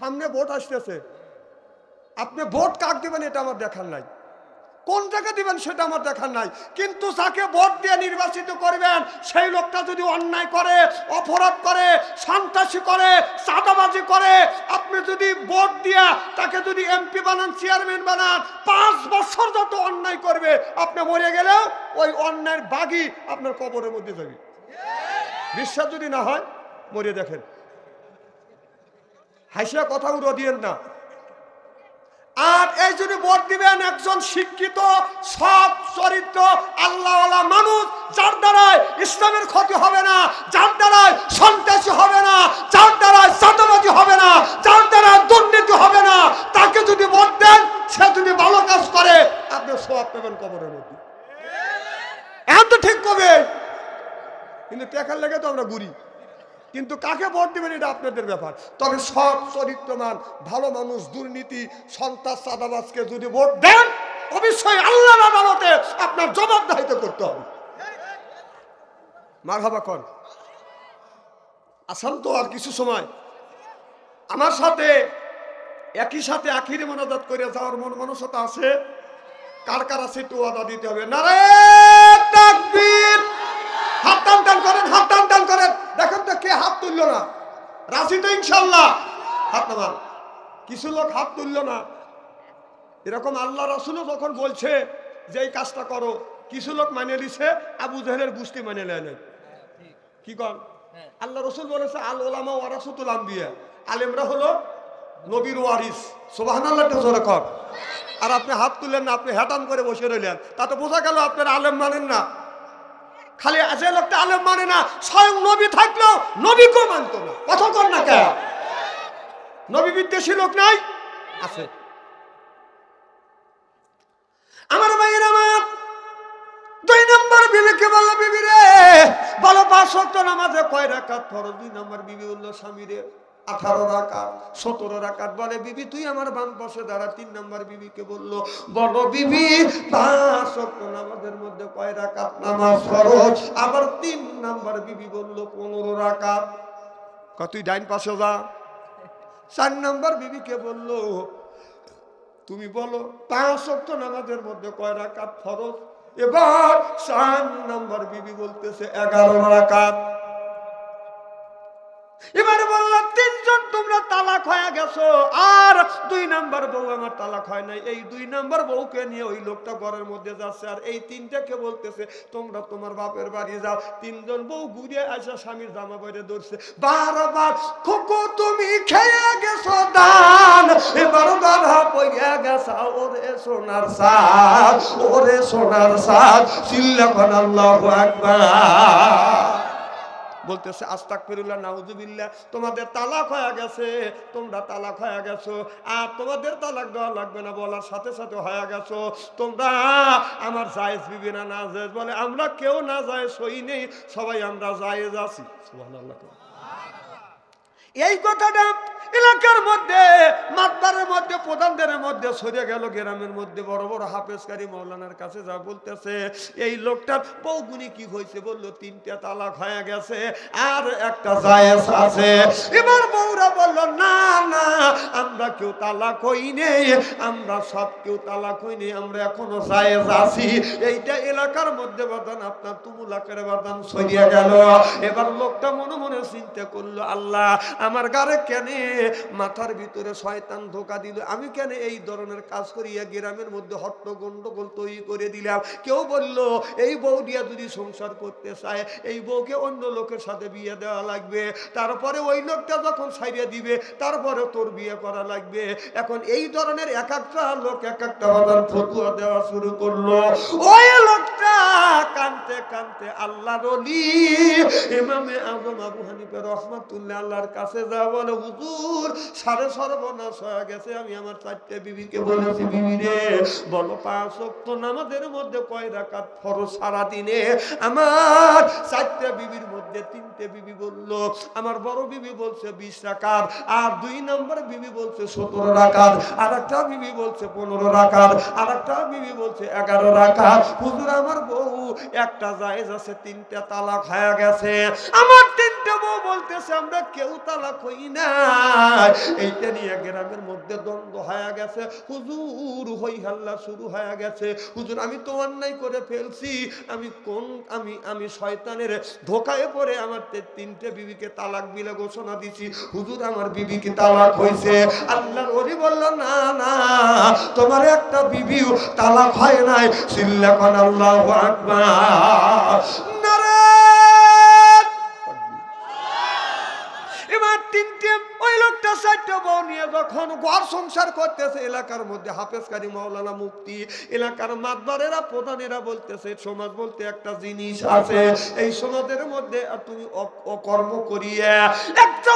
সামনে ভোট আসতেছে। আপনি ভোট কাক দিবেন এটা আমার দেখার নাই। কোন জায়গা দিবেন সেটা আমার দেখার নাই। কিন্তু যাকে ভোট দিয়ে নির্বাচিত করবেন, সেই লোকটা যদি অন্যায় করে, অপরাধ করে, সন্ত্রাসী করে, চাঁদাবাজি করে, আপনি যদি ভোট দিয়া তাকে যদি এমপি বানান, চেয়ারম্যান বানান, পাঁচ বছর যত অন্যায় করবে, আপনি মরে গেলেও ওই অন্যায়ের বাগি আপনার কবরের মধ্যে যাবে। বিশ্বাস যদি না হয়, মরে দেখেন। হাসিয়া কথা উড়ো দিয়েন না। আর এই যদি ভোট দিবেন একজন শিক্ষিত, সৎ, চরিত্র, আল্লাহওয়ালা মানুষ, যার দ্বারায় ইসলামের ক্ষতি হবে না, যার দ্বারায় সন্ত্রাসী হবে না, যার দ্বারায় চাঁদাবাজি হবে না, যার দ্বারা দুর্নীতি হবে না, তাকে যদি ভোট দেন, সে যদি ভালো কাজ করে, আপনি সব পাবেন কবরের মধ্যে। এখন তো ঠিক কবে? কিন্তু টেকার লেগে তো আমরা ঘুরি। কিন্তু কাকে ভোট দেবেন এটা আপনাদের ব্যাপার। তবে সৎ চরিত্রমান ভালো মানুষ, দুর্নীতি, সন্ত্রাস, চাঁদাবাজকে যদি ভোট দেন, অবশ্যই আল্লাহ আদালতে আপনার জবাবদাহিত করতে হবে। মার হাবা কন আসাম তো আর কিছু সময়। আমার সাথে, একই সাথে আখিরে মনাজাত করে যাওয়ার মন মানসতা আছে। কার কার আছে একটু ওয়াদা দিতে হবে। নারে তাকবীর হাত টান টান করেন, হাত টান টান করেন। দেখেন তো কে হাত তুললো না। রাশি তো ইনশাল্লাহ। হাত নামান। কিছু লোক হাত তুললো না। এরকম আল্লাহ রসুলও যখন বলছে যে এই কাজটা করো, কিছু লোক মানে দিছে আবু জাহেলের গোষ্ঠী মানে নেয়। কি কর আল্লাহ রসুল বলেছে, আল ওলামা ওয়ারাসুতুল আম্বিয়া আলেমরা হলো নবীর ওয়ারিস। সোবাহান আল্লাহ আর আপনি হাত তুললেন না, আপনি হেটান করে বসে রইলেন। তাতে বোঝা গেল আপনার আলেম মানেন না। খালি আজ লোকটা আলেম মানে না, স্বয়ং নবী থাকলেও নবীকেও মানত না। কথা কর না কে নবী বিদ্বেষী লোক নাই? আছে। আমার ভাইয়ের আমার দুই নম্বর বিবিকে বলল বিবি রে? বলো পাঁচ নামাজে কয় রাখাত ফরজ দুই নম্বর বিবি বলল, স্বামী রে। আঠারো রাকাত, সতেরো রাকাত বলে, বিবি, তুই আমার বাম পাশে দাঁড়া। তিন নম্বর বিবিকে বলল, বলো বিবি, পাঁচ নামাজের মধ্যে কয় রাকাত নামাজ ফরজ? আবার তিন নম্বর বিবি বলল, পনেরো রাকাত। তুই ডাইন পাশে যা। চার নম্বর বিবিকে বলল, তুমি বলো, পাঁচ অক্ট নামাজের মধ্যে কয় রাকাত ফরজ? এবার চার নম্বর বিবি বলতেছে, এগারো রাকাত। এবারে বললাম তিনজন তোমরা তালাক হয়ে গেছো। আর দুই নাম্বার বউ আমার তালাক হয় নাই। এই দুই নাম্বার বউকে নিয়ে ওই লোকটা ঘরের মধ্যে যাচ্ছে। আর এই তিনটাকে বলতেছে, তোমরা তোমার বাপের বাড়ি যাও। তিনজন বউ ঘুরে আসা, স্বামীর জামা বাইরে ধরছে। বারবার, খোকো, তুমি খেয়ে গেছো দান। এবার বাধা পইয়া গেছা। ওরে সোনার সাদ ওরে সোনার সাদ চিল্লাখন আল্লাহ আকবার। বলতেছে আস্তাক ফিরুল্লাহ নাউজুবিল্লা তোমাদের তালাক হয়ে গেছে, তোমরা তালাক হয়ে গেছো, আর তোমাদের তালাক দেওয়া লাগবে না বলার সাথে সাথে হয়ে গেছো, তোমরা আমার জায়েজ বিবি না না জায়েজ বলে, আমরা কেউ না যায় সই নেই, সবাই আমরা জায়েজ আছি। এই কথাটা এলাকার মধ্যে মাতবারের মধ্যে, প্রধানদের মধ্যে সরে গেল, গ্রামের মধ্যে। বড় বড় হাফেজকারী মৌলানার কাছে যা বলতেছে, এই লোকটার বউগুনি কি হয়েছে বলল, তিনটা তালাক হয়ে গেছে, আর একটা জায়েজ আছে। এবার বউরা বলল, না না, আমরা কেউ তালাক হই নেই আমরা সব কেউ তালাক হই নেই আমরা এখনও জায়েজ আছি। এইটা এলাকার মধ্যে বাদান, আপনার তুমুলাকের বাদান সরিয়ে গেল। এবার লোকটা মনে মনে চিন্তা করল, আল্লাহ, আমার গারে কেনে মাথার ভিতরে শয়তান ধোকা দিল। আমি কেন এই ধরনের কাজ করিয়া গ্রামের মধ্যে হট্ট গন্ডগোল তৈরি করে দিলাম? কেউ বলল, এই বউ দিয়া যদি সংসার করতে চায়, এই বউকে অন্য লোকের সাথে বিয়ে দেওয়া লাগবে। তারপরে ওই লোকটা যখন সাইরিয়া দিবে, তারপরে তোর বিয়ে করা লাগবে। এখন এই ধরনের এক একটা লোক এক একটা বাদান ফতুয়া দেওয়া শুরু করল। ওই লোকটা কানতে কানতে আল্লাহ রলি ইমামে আজম আবু হানিফা রহমাতুল্লাহ আল্লাহর কাছে যা বলে, হুজুর সাড়ে সর্বনাশ হয়ে গেছে। আমি আমার চারটে বিবিকে বলেছি, বিবি রে, বলো পাঁচ ওয়াক্ত নামাজের মধ্যে কয় রাকাত ফরজ সারা আমার চারটে বিবির মধ্যে তিনটে বিবি বলল, আমার বড় বিবি বলছে বিশ রাকাত, আর দুই নম্বর বিবি বলছে সতেরো রাকাত আর একটা বিবি বলছে পনেরো রাকাত আর একটা বিবি বলছে এগারো রাকাত। হুজুর, আমার বউ, একটা জায়েজ আছে, তিনটা তালাক হয়ে গেছে। আমার তিনটে বলতেছে, আমরা কেউ তালাক হই না। এইটা নিয়ে গ্রামের মধ্যে দ্বন্দ্ব হয়ে গেছে। হুজুর, হই হাল্লা শুরু হয়ে গেছে। হুজুর, আমি তো অন্যায় করে ফেলছি। আমি কোন, আমি আমি শয়তানের ধোকায় পড়ে আমার তিনটে বিবিকে তালাক বিলে ঘোষণা দিছি। হুজুর, আমার বিবিকে তালাক হয়েছে আল্লাহর ওলি বলল, না না, তোমার একটা বিবিও তালাক হয় নাই। সিল্লা কন আল্লাহ আকবার। ঘর সংসার করতেছে, এলাকার মধ্যে হাফেজকারী মাওলানা মুক্তি এলাকার মাতবারেরা, প্রধানেরা বলতেছে, সমাজ বলতে একটা জিনিস আছে, এই সমাজের মধ্যে তুমি অকর্ম করিয়া, একটা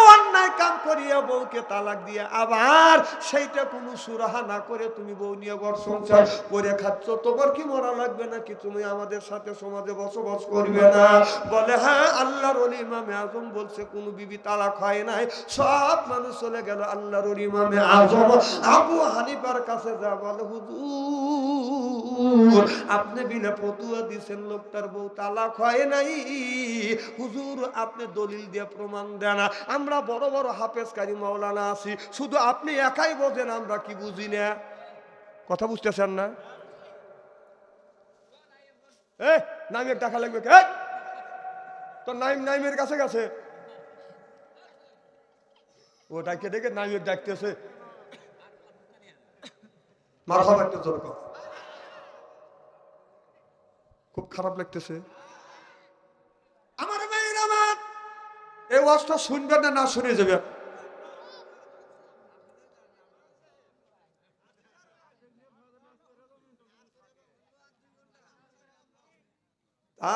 কাম করিয়া বউকে তালাক দিয়ে, আবার সেইটা কোনো সুরাহা না করে তুমি বউ নিয়ে ঘর সংসার করে খাচ্ছ। তোমার কি মরা লাগবে নাকি? তুমি আমাদের সাথে সমাজে বসবাস করবে না। বলে হ্যাঁ আল্লাহর ইমামে আজম বলছে, কোন বিবি তালাক হয় নাই। সব মানুষ চলে গেল আল্লাহর ইমামে আজম। আবু হানিফার কাছে যা বলে, হুজুর আপনি বিলে ফতুয়া দিছেন লোকটার বউ তালাক হয় নাই। হুজুর, আপনি দলিল দিয়ে প্রমাণ দেন আমরা বড় বড় হাফেজকারী মাওলানা আছি, শুধু আপনি একাই বোঝেন, আমরা কি বুঝি না। কথা বুঝতেছেন না? এ নাইমের টাকা লাগবে কে? তো নাইম নাইমের কাছে গেছে। ও ডাকে ডেকে নাইমের ডাকতেছে। একটা জোর কর। খুব খারাপ লাগতেছে। আমার মেয়ের আমার এই ওয়াজটা না না শুনে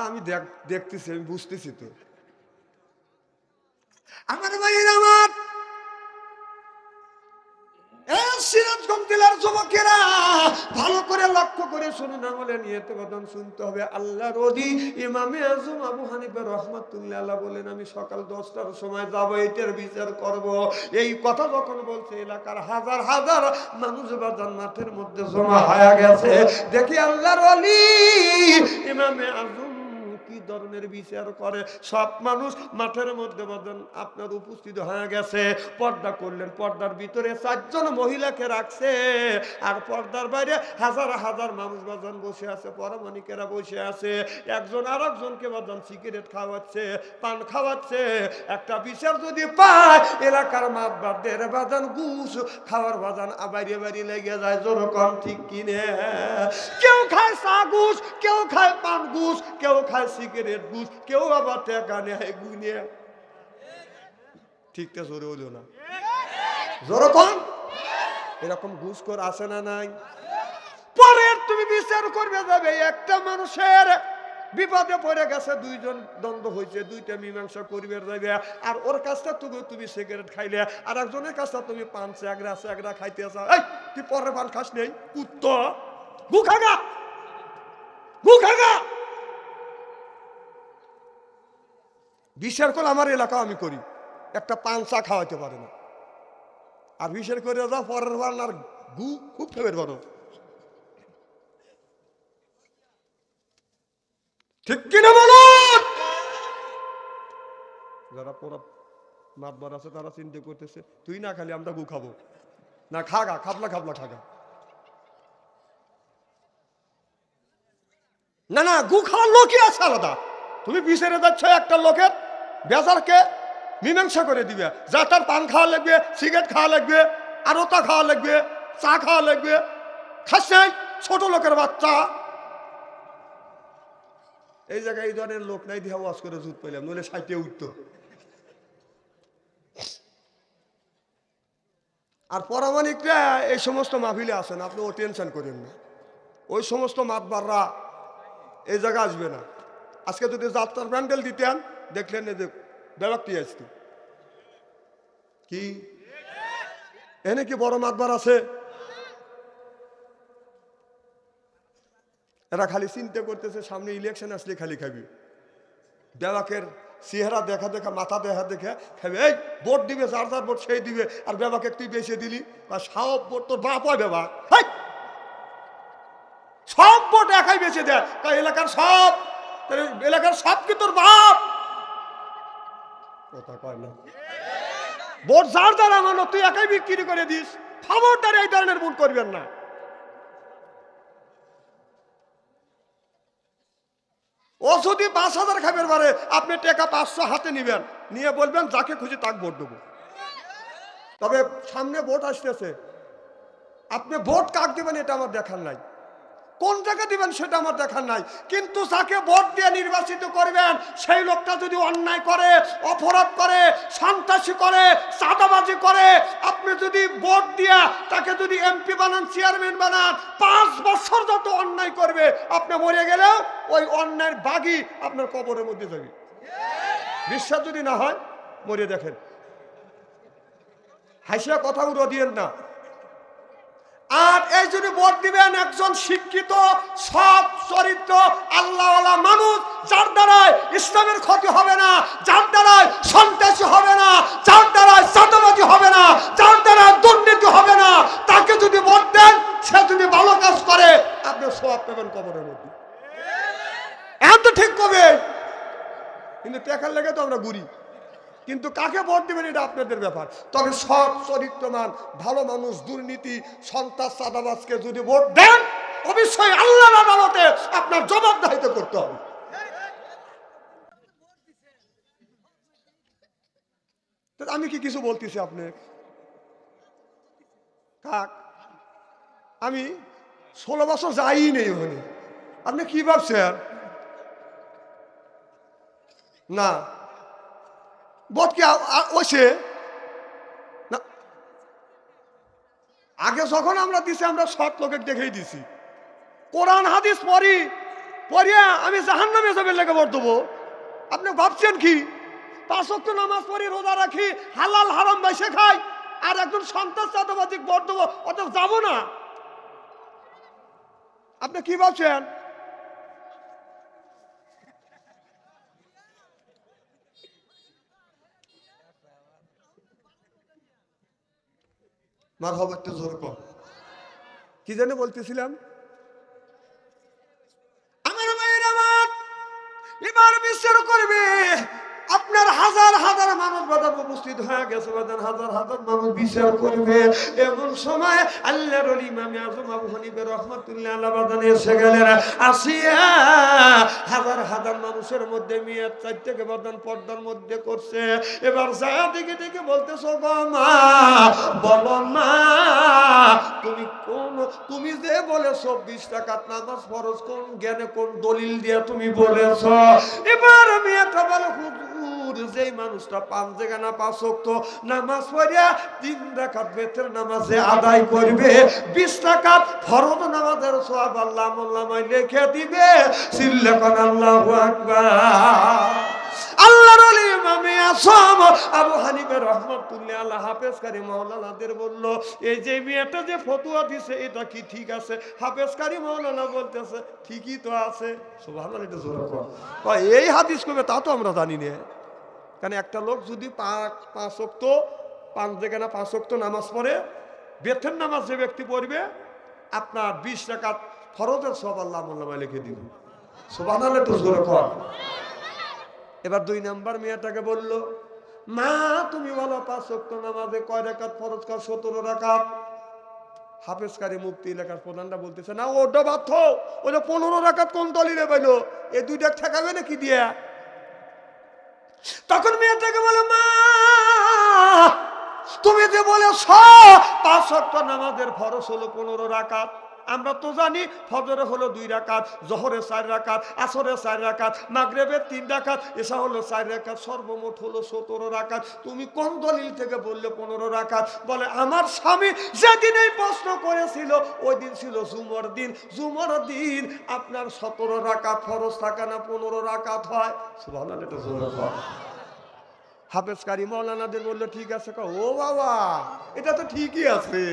আমি দেখ- দেখতেছি, আমি বুঝতেছি তো। আমার ভাইয়ের আমার করে শুনুন আমলে নিয়ে বদন শুনতে হবে। আল্লাহ রদি ইমামে আজম আবু হানিফা রহমাতুল্লাহ আল্লাহ বলেন, আমি সকাল দশটার সময় যাব, এটার বিচার করব। এই কথা যখন বলছে, এলাকার হাজার হাজার মানুষ বাজার মাঠের মধ্যে জমা হয়ে গেছে। দেখি আল্লাহর অলি ইমামে আজম ধরনের বিচার করে। সব মানুষ মাঠের মধ্যে বাদন আপনার উপস্থিত হয়ে গেছে। পর্দা করলেন, পর্দার ভিতরে চারজন মহিলাকে রাখছে। আর পর্দার বাইরে হাজার হাজার মানুষ বাজন বসে আছে, পরমাণিকেরা বসে আছে। একজন আর একজনকে বাজন সিগারেট খাওয়াচ্ছে, পান খাওয়াচ্ছে। একটা বিচার যদি পায়, এলাকার মাত বাদের বাজান গুস খাওয়ার বাজান বাইরে বাইরে লেগে যায়। যেরকম ঠিক কিনে। কেউ খায় চা গুস কেউ খায় পান গুস কেউ খায় সিগারেট গুস কেউ আবার টাকা নেয় গুনে ঠিক জোরে হলো না। যেরকম এরকম ঘুষ কর আসে না নাই। পরের তুমি বিচার করবে যাবে, একটা মানুষের বিপদে পড়ে গেছে, দুইজন দ্বন্দ্ব হয়েছে, দুইটা মীমাংসা করবে যাবে। আর ওর কাছটা তুমি তুমি সিগারেট খাইলে, আর একজনের কাছটা তুমি পান চ্যাগরা চ্যাগরা খাইতে চাও এই, তুই পরের পান খাস নেই কুত্ত। গু খাগা! গু খাগা! বিচার করলে আমার এলাকা আমি করি। একটা পান চা খাওয়াইতে পারে না। আর বিচার করে পরের বার আর গু খুব ফেবের বড় ঠিক কিনা বলুন? যারা পড়া মাতবার আছে তারা চিন্তা করতেছে, তুই না খালি আমরা গু খাব। না খাগা খাবলা খাবলা খাগা না না, গু খাওয়ার লোকই আছে আলাদা। তুমি বিচারে যাচ্ছ একটা লোকের বেজারকে মীমাংসা করে দিবে। যা তার পান খাওয়া লাগবে, সিগারেট খাওয়া লাগবে আরও তা খাওয়া লাগবে, চা খাওয়া লাগবে। নাই, ছোট লোকের বাচ্চা। এই জায়গায় এই ধরনের লোক নাই দিয়ে ওয়াজ করে জুত পেলাম নইলে সাইটে উঠতো। আর পরামানিকরা এই সমস্ত মাহফিলে আসেন, আপনি ও টেনশন করেন না। ওই সমস্ত মাতবাররা এই জায়গা আসবে না। আজকে যদি যাত্রার প্যান্ডেল দিতেন দেখলেন এই যে ব্যাপারটি আসতো কি? এনে কি বড় মাতবার আছে? এরা খালি চিন্তা করতেছে, সামনে ইলেকশন আসলে খালি খাবি। বেবাকের চেহারা দেখা দেখা, মাথা দেখা দেখে খাবে। এই, ভোট দিবে, যার যার ভোট সেই দিবে। আর বেবাকে তুই বেছে দিলি? বা সব ভোট তোর বাপ হয় বেবা! সব ভোট একাই বেছে দেয়। এলাকার সব এলাকার সব কি তোর বাপ? কথা কয় না। ভোট যার যার আমানো তুই একাই বিক্রি করে দিস খবরদার এই ধরনের ভুল করবেন না। ও যদি পাঁচ হাজার খাবের বারে আপনি টাকা পাঁচশো হাতে নিবেন, নিয়ে বলবেন, যাকে খুশি তাকে ভোট দেবো। তবে সামনে ভোট আসতেছে। আপনি ভোট কাক দেবেন এটা আমার দেখার নাই। কোন জায়গা দিবেন সেটা আমার দেখার নাই। কিন্তু যাকে ভোট দিয়ে নির্বাচিত করবেন, সেই লোকটা যদি অন্যায় করে, অপরাধ করে, সন্ত্রাসী করে, চাঁদাবাজি করে, আপনি যদি ভোট দিয়া তাকে যদি এমপি বানান, চেয়ারম্যান বানান, পাঁচ বছর যত অন্যায় করবে, আপনি মরে গেলেও ওই অন্যায়ের বাগি আপনার কবরের মধ্যে যাবে। বিশ্বাস যদি না হয়, মরে দেখেন। হাসিয়া কথা উড়ো দিয়েন না। আর এই জন্য ভোট দিবেন একজন শিক্ষিত, সৎ, চরিত্র আল্লাহ মানুষ, যার দ্বারায় ইসলামের ক্ষতি হবে না, যার দ্বারায় সন্ত্রাসী হবে না, যার দ্বারায় চাঁদাবাজি হবে না, যার দ্বারা দুর্নীতি হবে না, তাকে যদি ভোট দেন, সে যদি ভালো কাজ করে, আপনি সব পাবেন কবরের মধ্যে। এখন তো ঠিক কবে? কিন্তু টেকার লেগে তো আমরা ঘুরি। কিন্তু কাকে ভোট দেবেন এটা আপনাদের ব্যাপার। তবে সৎ চরিত্রমান ভালো মানুষ, দুর্নীতি, সন্ত্রাস, চাঁদাবাজকে যদি ভোট দেন, অবশ্যই আল্লাহ আদালতে আপনার জবাবদাহিত করতে হবে। আমি কি কিছু বলতেছি আপনি? কাক আমি ষোলো বছর যাই নেই ওখানে। আপনি কি ভাবছেন? না। বোধ কি ওসে না। আগে যখন আমরা দিছি, আমরা সৎ লোকের দেখেই দিছি। কোরআন, হাদিস পড়ি, পড়িয়া আমি জাহান নামে যাবে লেগে ভোট দেবো। আপনি ভাবছেন কি? পাঁচ ওয়াক্ত নামাজ পড়ি, রোজা রাখি, হালাল, হারাম বাইসে খাই, আর একজন সন্তান চাঁদাবাদিক ভোট দেবো অত যাব না। আপনি কি ভাবছেন? মার হবারটা জোর কম। কি জানে বলতেছিলাম? আমার মায়ের আমার এবার বিশ্বাস করবে। আপনার হাজার হাজার মানুষ বাদান উপস্থিত হয়ে গেছে বাদান হাজার হাজার মানুষ বিচার করবে। এমন সময় আল্লাহর ওলি ইমামে আজম আবু হানিফা রহমাতুল্লাহ আল্লাহ বাদান এসে গেলেন, আসিয়া, হাজার হাজার মানুষের মধ্যে মেয়ে চার থেকে বাদান পর্দার মধ্যে করছে। এবার যায় দিকে দিকে বলতেছো, গো মা, বলো মা, তুমি কোন, তুমি যে বলেছ বিশ টাকার নামাজ ফরজ, কোন জ্ঞানে কোন দলিল দিয়ে তুমি বলেছ? এবার একটা বলো, হুজুর যেই মানুষটা পাঁচ জায়গা না পাঁচ নামাজ পড়িয়া তিন বেতের নামাজে আদায় করবে, বিশ নামাজের সব আল্লাহ লিখে দিবে। সিল্লাকান আল্লাহ আল্লাহর আল্লাহ হাফেজ কারি মাওলানাদের বলল, এই যে মেয়েটা যে ফতুয়া দিছে, এটা কি ঠিক আছে? হাফেজ কারি মাওলানা বলতেছে, ঠিকই তো আছে। এটা এই হাদিস কবে তা তো আমরা জানি না। কারণ একটা লোক যদি পাঁচ পাঁচ অক্ত পাঁচ জায়গা না পাঁচ অক্ত নামাজ পড়ে, বেথের নামাজ যে ব্যক্তি পড়বে, আপনার বিশ টাকা ফরজের সব আল্লাহ মোল্লামায় লিখে দিব একটু জোরে কর এবার দুই নাম্বার মেয়েটাকে বলল, মা, তুমি বলো পাঁচ সপ্তাহ নামাজে কয় রেখাত ফরজ কর সতেরো রাকাত? হাফেজকারী মুক্তি এলাকার প্রধানটা বলতেছে, না, ওটা বাধ্য। ওটা পনেরো রাকাত কোন দলিলে পাইলো? এই দুইটা ঠেকাবে নাকি দিয়া? তখন মেয়েটাকে বলে, মা, তুমি যে বলেছ পাঁচ নামাজের ফরজ হলো পনেরো রাকাত। আমরা তো জানি ফজরে হলো দুই রাকাত, জহরে চার রাকাত, আসরে চার রাকাত, মাগরেবের তিন রাকাত এসা হলো চার রাকাত, সর্বমোট হলো সতেরো রাকাত। তুমি কোন দলিল থেকে বললে পনেরো রাকাত? বলে, আমার স্বামী যেদিন এই প্রশ্ন করেছিল, ওই দিন ছিল জুমর দিন। জুমর দিন আপনার সতেরো রাকাত ফরজ থাকে না, পনেরো রাকাত হয়। সুভান এটা জোরে হয় হাফেজ কারি মৌলানাদের বলল, ঠিক আছে ও বাবা, এটা তো ঠিকই আছে।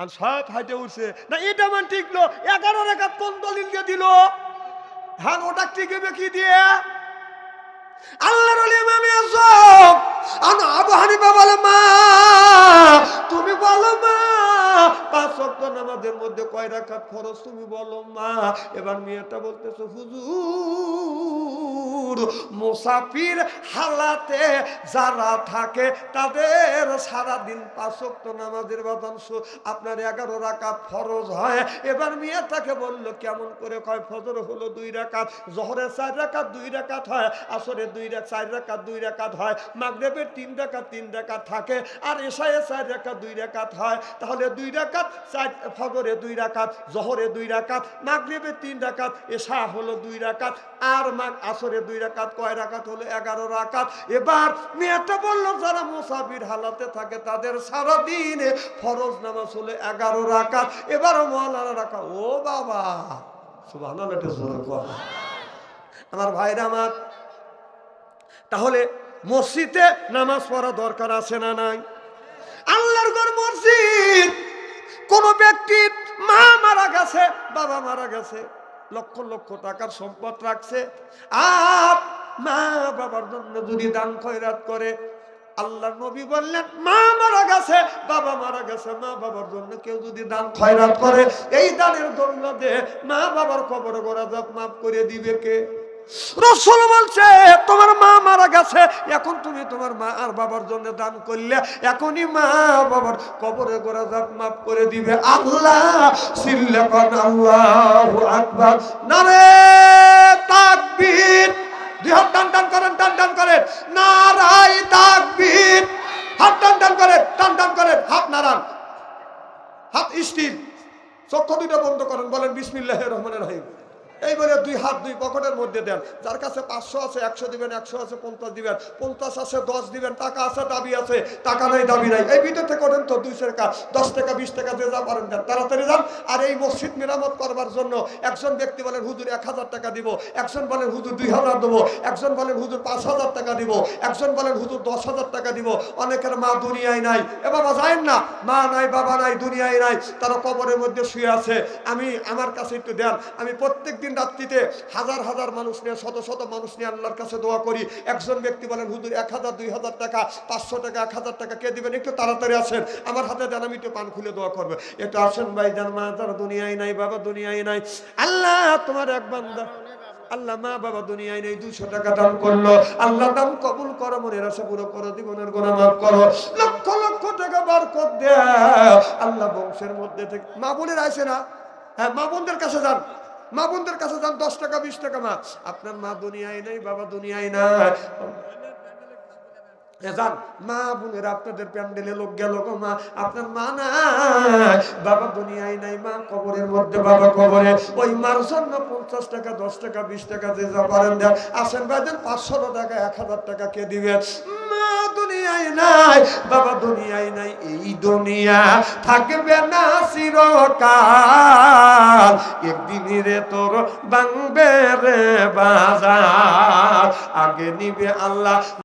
আর সব হাইটে উঠছে, না, এটা মান টিকলো এগারো রেখা কোন দলিল দিয়ে দিল? হ্যাঁ ওটা টিকে কি দিয়ে? আল্লাহর ইমামে আজম, আন আবু হানিফা বলে, মা, তুমি বলো, মা, পাঁচ ওয়াক্ত নামাজের মধ্যে কয় রাকাত খরচ তুমি বলো, মা। এবার মেয়েটা বলতেছে, হুজুর হুজুর, মুসাফির হালাতে যারা থাকে, তাদের সারাদিন পাঁচক্ত নামাজের বাদন আপনার এগারো রাকাত ফরজ হয়। এবার মেয়ে তাকে বলল, কেমন করে কয়, ফজর হলো দুই রাকাত, জহরে চার রাকাত, দুই রাকাত হয়, আসরে দুই চার রাকাত, দুই রাকাত হয়, মাগরেবের তিন রাকাত তিন রাকাত থাকে, আর এশায়ে চার রাকাত, দুই রাকাত হয়, তাহলে দুই রাকাত, চার, ফজরে দুই রাকাত, জহরে দুই রাকাত, মাগরেবের তিন রাকাত, এশা হলো দুই রাকাত, আর মাগ, আসরে দুই রাকাত, কয় রাকাত হলো? এগারো রাকাত। এবার মেয়েটা বলল, যারা মুসাফির হালাতে থাকে তাদের সারাদিনে ফরজ নামাজ হলো এগারো রাকাত। রাখা, ও বাবা আমার ভাইরা আমার, তাহলে মসজিদে নামাজ পড়া দরকার আছে না নাই? আল্লাহর ঘর মসজিদ, কোন ব্যক্তির মা মারা গেছে, বাবা মারা গেছে। লক্ষ লক্ষ টাকার সম্পদ রাখছে। আর মা বাবার জন্য যদি দান খয়রাত করে, আল্লাহ নবী বললেন, মা মারা গেছে, বাবা মারা গেছে, মা বাবার জন্য কেউ যদি দান খয়রাত করে, এই দানের দৌলতে মা বাবার কবর করা যাক মাফ করে দিবে কে? রসুল বলছে, তোমার মা মারা গেছে, এখন তুমি তোমার মা আর বাবার জন্য দান করলে, এখনই মা বাবার কবরে গোড়া জাপ মাফ করে দিবে। আল্লাহ, সিল্লাকান আল্লাহু আকবার। নারে তাকবীর। দুই হাত টান টান করেন, টান টান করেন। নারাই তাকবীর। হাত টান টান করেন, টান টান করেন। হাত নারান হাত স্টিল চক্ষু দুটো বন্ধ করেন, বলেন বিসমিল্লাহ রহমানের রহিম। এই বলে দুই হাত দুই পকেটের মধ্যে দেন। যার কাছে পাঁচশো আছে, একশো দিবেন, একশো আছে, পঞ্চাশ দিবেন, পঞ্চাশ আছে, দশ দিবেন, টাকা আছে, দাবি আছে, টাকা নাই, দাবি নাই। এই ভিতর থেকে করেন তো দুইশো টাকা, দশ টাকা, বিশ টাকা দিয়ে যা পারেন দেন, তাড়াতাড়ি যান। আর এই মসজিদ মেরামত করবার জন্য একজন ব্যক্তি বলেন, হুজুর, এক হাজার টাকা দিব। একজন বলেন, হুজুর, দুই হাজার দেবো। একজন বলেন, হুজুর, পাঁচ হাজার টাকা দিব। একজন বলেন, হুজুর, দশ হাজার টাকা দিব। অনেকের মা দুনিয়ায় নাই। এ বাবা, যায়েন না। মা নাই, বাবা নাই, দুনিয়ায় নাই। তারা কবরের মধ্যে শুয়ে আছে। আমি, আমার কাছে একটু দেন। আমি প্রত্যেক রাত্রিতে হাজার হাজার মানুষ নিয়ে, শত শত মানুষ নিয়ে আল্লাহর কাছে দোয়া করি। একজন ব্যক্তি বলেন, হুজুর, এক হাজার, দুই হাজার টাকা, পাঁচশো টাকা, এক হাজার টাকা, কে দিবেন? একটু তাড়াতাড়ি আসেন। আমার হাতে দেন, আমি একটু পান খুলে দোয়া করবে। একটু আসেন, ভাই দেন মা তারা দুনিয়ায় নাই, বাবা দুনিয়ায় নাই। আল্লাহ, তোমার এক বান্দা, আল্লাহ মা, বাবা দুনিয়ায় নেই দুশো টাকা দান করল। আল্লাহ দাম কবুল করো, মনের আশা পুরো করো, জীবনের গোনা মাফ করো। লক্ষ লক্ষ টাকা বার কর দেয়। আল্লাহ বংশের মধ্যে থেকে, মা বোনের আসে না? হ্যাঁ মা বোনদের কাছে যান। মা বোনদের কাছে যান, দশ টাকা, বিশ টাকা মা। আপনার মা দুনিয়ায় নেই, বাবা দুনিয়ায় নাই। যান, মা আপনাদের প্যান্ডেলে লোক গেল গো মা। আপনার মা বাবা দুনিয়ায় নাই, মা কবরের মধ্যে, বাবা কবরে। ওই মার জন্য পঞ্চাশ টাকা, দশ টাকা, বিশ টাকা যে যা পারেন দেন। আসেন দেন পাঁচশো টাকা, এক হাজার টাকা কে দিবেন দুনিয়ায় নাই, বাবা দুনিয়ায় নাই, এই দুনিয়া থাকবে না চিরকাল। একদিন রে তোর বাংবে রে বাজার, আগে নিবে আল্লাহ